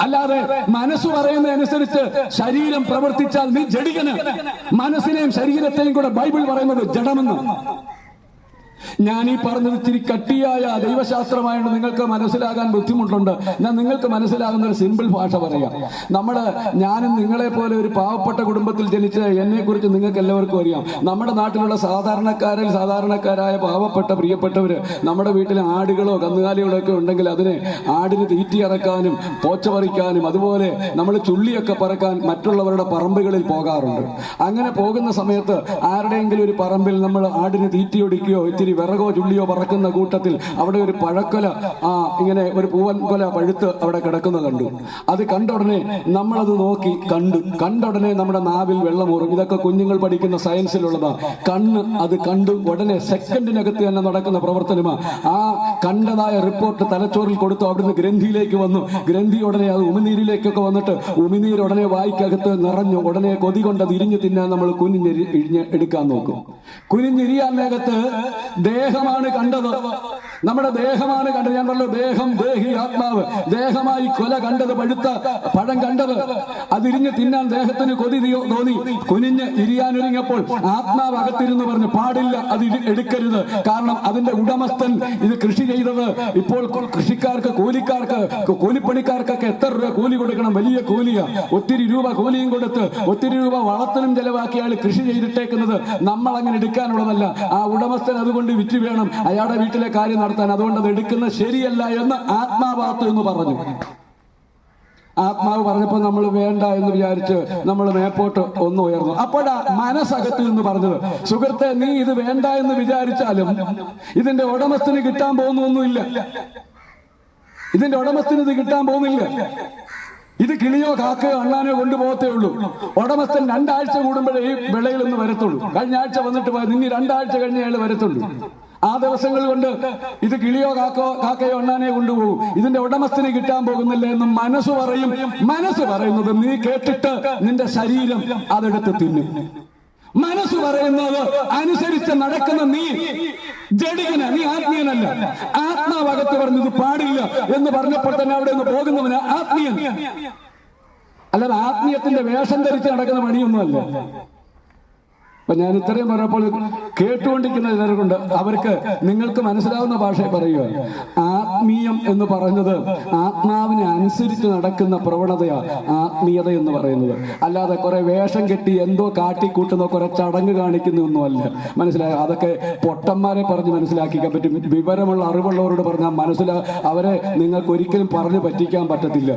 അല്ലാതെ മനസ്സ് പറയുന്നതനുസരിച്ച് ശരീരം പ്രവർത്തിച്ചാൽ നീ ജഡികന് മനസ്സിനെയും ശരീരത്തെയും കൂടെ ബൈബിൾ പറയുന്നത് ജഡമെന്ന് ഞാൻ ഈ പറഞ്ഞത് ഇത്തിരി കട്ടിയായ ദൈവശാസ്ത്രമായിട്ട് നിങ്ങൾക്ക് മനസ്സിലാകാൻ ബുദ്ധിമുട്ടുണ്ട്. ഞാൻ നിങ്ങൾക്ക് മനസ്സിലാകുന്ന ഒരു സിമ്പിൾ ഭാഷ പറയാം. നമ്മുടെ ഞാനും നിങ്ങളെ പോലെ ഒരു പാവപ്പെട്ട കുടുംബത്തിൽ ജനിച്ച എന്നെക്കുറിച്ച് നിങ്ങൾക്ക് എല്ലാവർക്കും അറിയാം. നമ്മുടെ നാട്ടിലുള്ള സാധാരണക്കാരിൽ സാധാരണക്കാരായ പാവപ്പെട്ട പ്രിയപ്പെട്ടവർ നമ്മുടെ വീട്ടിൽ ആടുകളോ കന്നുകാലികളോ ഒക്കെ ഉണ്ടെങ്കിൽ അതിനെ ആടിന് തീറ്റി ഇറക്കാനും പോച്ച പറിക്കാനും അതുപോലെ നമ്മൾ ചുള്ളിയൊക്കെ പറക്കാൻ മറ്റുള്ളവരുടെ പറമ്പുകളിൽ പോകാറുണ്ട്. അങ്ങനെ പോകുന്ന സമയത്ത് ആരുടെയെങ്കിലും ഒരു പറമ്പിൽ നമ്മൾ ആടിന് തീറ്റിയൊടിക്കുകയോ ഇത്തിരി വിറകോ ചുള്ളിയോ പറക്കുന്ന കൂട്ടത്തിൽ അവിടെ ഒരു പഴക്കൊല ആ ഇങ്ങനെ ഒരു പൂവൻ കൊല പഴുത്ത് അവിടെ കിടക്കുന്നത് കണ്ടു. അത് കണ്ട ഉടനെ നമ്മളത് നോക്കി കണ്ടു. കണ്ട ഉടനെ നമ്മുടെ നാവിൽ വെള്ളമൂറും. ഇതൊക്കെ കുഞ്ഞുങ്ങൾ പഠിക്കുന്ന സയൻസിലുള്ളതാ. കണ്ണ് അത് കണ്ടു. ഉടനെ സെക്കൻഡിനകത്ത് തന്നെ നടക്കുന്ന പ്രവർത്തനമാ. ആ കണ്ടതായ റിപ്പോർട്ട് തലച്ചോറിൽ കൊടുത്തു. അവിടുന്ന് ഗ്രന്ഥിയിലേക്ക് വന്നു. ഗ്രന്ഥി ഉടനെ അത് ഉമിനീരിലേക്കൊക്കെ വന്നിട്ട് ഉമിനീർ ഉടനെ വായിക്കകത്ത് നിറഞ്ഞു. ഉടനെ കൊതി കൊണ്ട് തിരിഞ്ഞു തിന്നാൻ നമ്മൾ കുനിഞ്ഞെരി എടുക്കാൻ നോക്കും. കുനിഞ്ഞിരിയാൻ വേഗത്ത് ദേഹമാണ് കണ്ടത്. നമ്മുടെ ദേഹമാണ് കണ്ടത്. ഞാൻ പറഞ്ഞു ദേഹം ദേഹി ആത്മാവ്. ദേഹമായി കൊല കണ്ടത് പഴുത്ത പഴം കണ്ടത്. അതിരിഞ്ഞ് തിന്നാൻ ദേഹത്തിന് കൊതി തോന്നി. കുനിഞ്ഞ് ഇരിയാനൊരുങ്ങിയപ്പോൾ ആത്മാവ് അകത്തിരുന്ന് പറഞ്ഞു പാടില്ല അത് എടുക്കരുത്. കാരണം അതിന്റെ ഉടമസ്ഥൻ ഇത് കൃഷി ചെയ്തത്. ഇപ്പോൾ കൃഷിക്കാർക്ക് കൂലിക്കാർക്ക് കൂലിപ്പണിക്കാർക്കൊക്കെ എത്ര രൂപ കൂലി കൊടുക്കണം? വലിയ കൂലിയാ. ഒത്തിരി രൂപ കൂലിയും കൊടുത്ത് ഒത്തിരി രൂപ വളത്തിനും ചെലവാക്കി കൃഷി ചെയ്തിട്ടേക്കുന്നത്. നമ്മൾ അങ്ങനെ എടുക്കാനുള്ളതല്ല. ആ ഉടമസ്ഥൻ അതുകൊണ്ട് വിറ്റ് വേണം. അയാളുടെ വീട്ടിലെ കാര്യം നടത്താൻ അതുകൊണ്ട് അത് എടുക്കുന്നത് ശരിയല്ല എന്ന് ആത്മാവാത്തു എന്ന് പറഞ്ഞു. ആത്മാവ് പറഞ്ഞപ്പോൾ നമ്മൾ വേണ്ട എന്ന് വിചാരിച്ച് നമ്മൾ മേപ്പോട്ട് ഒന്ന് ഉയർന്നു. അപ്പോഴാ മനസ്സകത്ത് എന്ന് പറഞ്ഞത് സുഹൃത്തെ നീ ഇത് വേണ്ട എന്ന് വിചാരിച്ചാലും ഇതിന്റെ ഉടമസ്ഥന് കിട്ടാൻ പോകുന്നൊന്നുമില്ല. ഇതിന്റെ ഉടമസ്ഥന് ഇത് കിട്ടാൻ പോകുന്നില്ല. ഇത് കിളിയോ കാക്കയോ അണ്ണാനോ കൊണ്ടുപോകത്തേ ഉള്ളൂ. ഉടമസ്ഥൻ രണ്ടാഴ്ച കൂടുമ്പോഴേ ഈ വിളയിൽ നിന്ന് വരത്തുള്ളൂ. കഴിഞ്ഞ ആഴ്ച വന്നിട്ട് നിന്നി രണ്ടാഴ്ച കഴിഞ്ഞ അയാൾ വരത്തുള്ളൂ. ആ ദിവസങ്ങൾ കൊണ്ട് ഇത് കിളിയോ കാക്കോ കാക്കയോ അണ്ണാനെ കൊണ്ടുപോകും. ഇതിന്റെ ഉടമസ്ഥന് കിട്ടാൻ പോകുന്നില്ല എന്ന് മനസ്സ് പറയും. മനസ്സ് പറയുന്നത് നീ കേട്ടിട്ട് നിന്റെ ശരീരം അതെടുത്ത് തിന്നും. മനസ്സ് പറയുന്നത് അനുസരിച്ച് നടക്കുന്ന നീ ജഡികന നീ ആത്മീയനല്ല. ആത്മാവകത്ത് പറഞ്ഞത് പാടില്ല എന്ന് പറഞ്ഞപ്പോൾ തന്നെ അവിടെ നിന്ന് പോകുന്നവന് ആത്മീയൻ. അല്ലാതെ ആത്മീയത്തിന്റെ വേഷം ധരിച്ച് നടക്കുന്ന പണിയൊന്നുമല്ല. അപ്പൊ ഞാൻ ഇത്രയും പറഞ്ഞപ്പോൾ കേട്ടുകൊണ്ടിരിക്കുന്ന ചിലരുണ്ട്. അവർക്ക് നിങ്ങൾക്ക് മനസ്സിലാവുന്ന ഭാഷ പറയുക. ആത്മീയം എന്ന് പറഞ്ഞത് ആത്മാവിനെ അനുസരിച്ച് നടക്കുന്ന പ്രവണതയാണ് ആത്മീയത എന്ന് പറയുന്നത്. അല്ലാതെ കുറെ വേഷം കെട്ടി എന്തോ കാട്ടിക്കൂട്ടുന്ന കുറെ ചടങ്ങ് കാണിക്കുന്നൊന്നുമല്ല. മനസ്സിലായ? അതൊക്കെ പൊട്ടന്മാരെ പറഞ്ഞ് മനസ്സിലാക്കിക്കാൻ പറ്റും. വിവരമുള്ള അറിവുള്ളവരോട് പറഞ്ഞാൽ മനസ്സിലാ അവരെ നിങ്ങൾക്ക് ഒരിക്കലും പറഞ്ഞു പറ്റിക്കാൻ പറ്റത്തില്ല.